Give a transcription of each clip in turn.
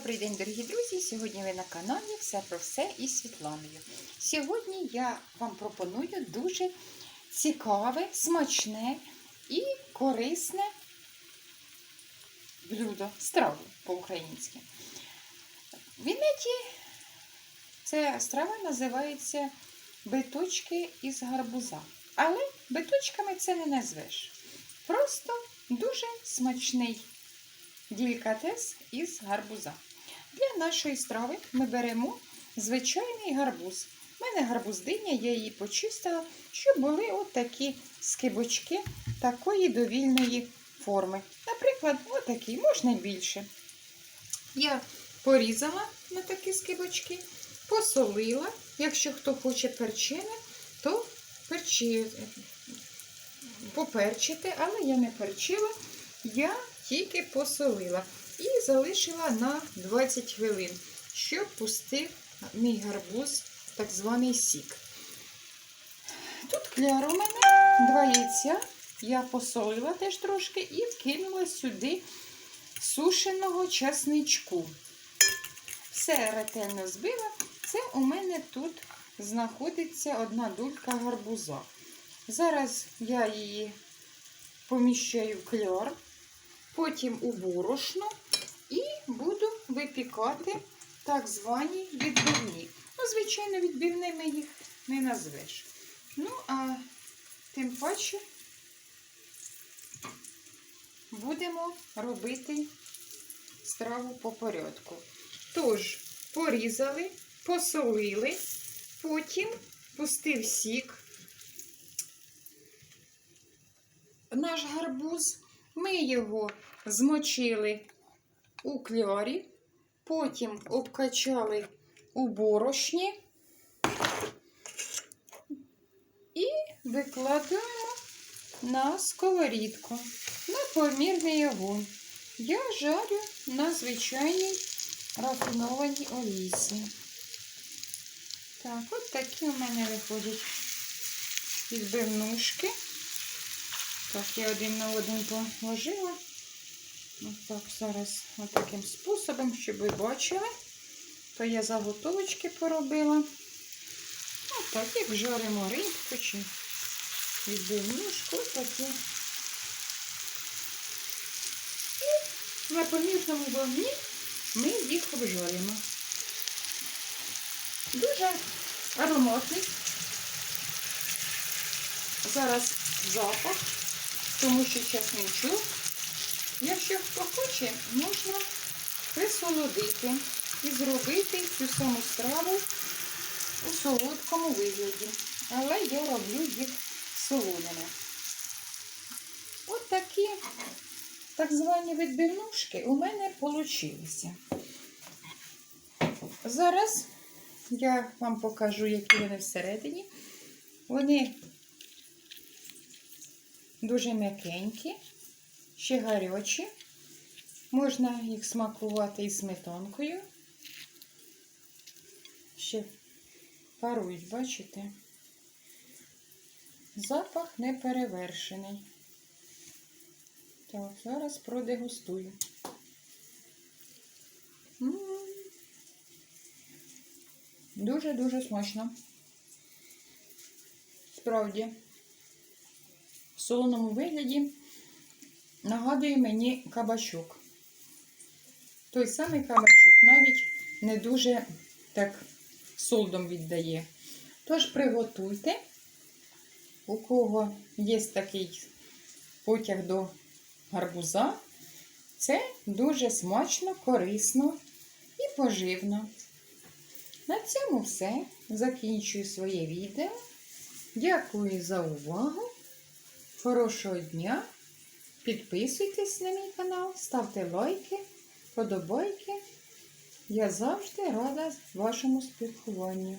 Добрий день, дорогі друзі! Сьогодні ви на каналі Все про все із Світланою. Сьогодні я вам пропоную дуже цікаве, смачне і корисне блюдо, страву по-українськи. Вінеті ця страва називається биточки із гарбуза. Але биточками це не назвеш. Просто дуже смачний делікатес із гарбуза. Для нашої страви ми беремо звичайний гарбуз. У мене гарбуздиня, я її почистила, щоб були отакі скибочки такої довільної форми. Наприклад, отакі, можна більше. Я порізала на такі скибочки, посолила. Якщо хто хоче перчине, то перчи... поперчити, але я не перчила. Я тільки посолила залишила на 20 хвилин, щоб пустив мій гарбуз, так званий сік. Тут кляр у мене, два яйця. Я посолила теж трошки і вкинула сюди сушеного часничку. Все ретельно збила. Це у мене тут знаходиться одна дулька гарбуза. Зараз я її поміщаю в кляр потім у борошно і буду випікати так звані відбивні. Ну, звичайно, відбивними їх не назвеш. Ну, а тим паче будемо робити страву по порядку. Тож, порізали, посолили, потім пустив сік. Наш гарбуз ми його змочили у клярі, потім обкачали у борошні і викладаємо на сковорідку на помірний огонь. Я жарю на звичайній рафінованій олійці. Так, от такі у мене виходять відбивнушки. Так, я один на один положила. Ось так, зараз таким способом, щоб ви бачили, то я заготовочки поробила. Ось так, як жаримо рибку чи відбивнушку, такі. І на помірному вогні ми їх обжаримо. Дуже ароматний. Зараз запах тому що часничок, якщо хто хоче, можна присолодити і зробити цю саму страву у солодкому вигляді. Але я роблю їх солоними. От такі так звані відбивнушки у мене вийшли. Зараз я вам покажу, які вони всередині. Вони дуже м'якенькі, ще гарячі. Можна їх смакувати із сметанкою. Ще парують, бачите? Запах не перевершений. Так, зараз продегустую. Дуже-дуже смачно. Справді в солоному вигляді нагадує мені кабачок. Той самий кабачок навіть не дуже так солдом віддає. Тож приготуйте, у кого є такий потяг до гарбуза, це дуже смачно, корисно і поживно. На цьому все. Закінчую своє відео. Дякую за увагу. Хорошого дня! Підписуйтесь на мій канал, ставте лайки, подобайки. Я завжди рада вашому спілкуванню.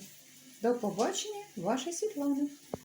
До побачення, ваша Світлана!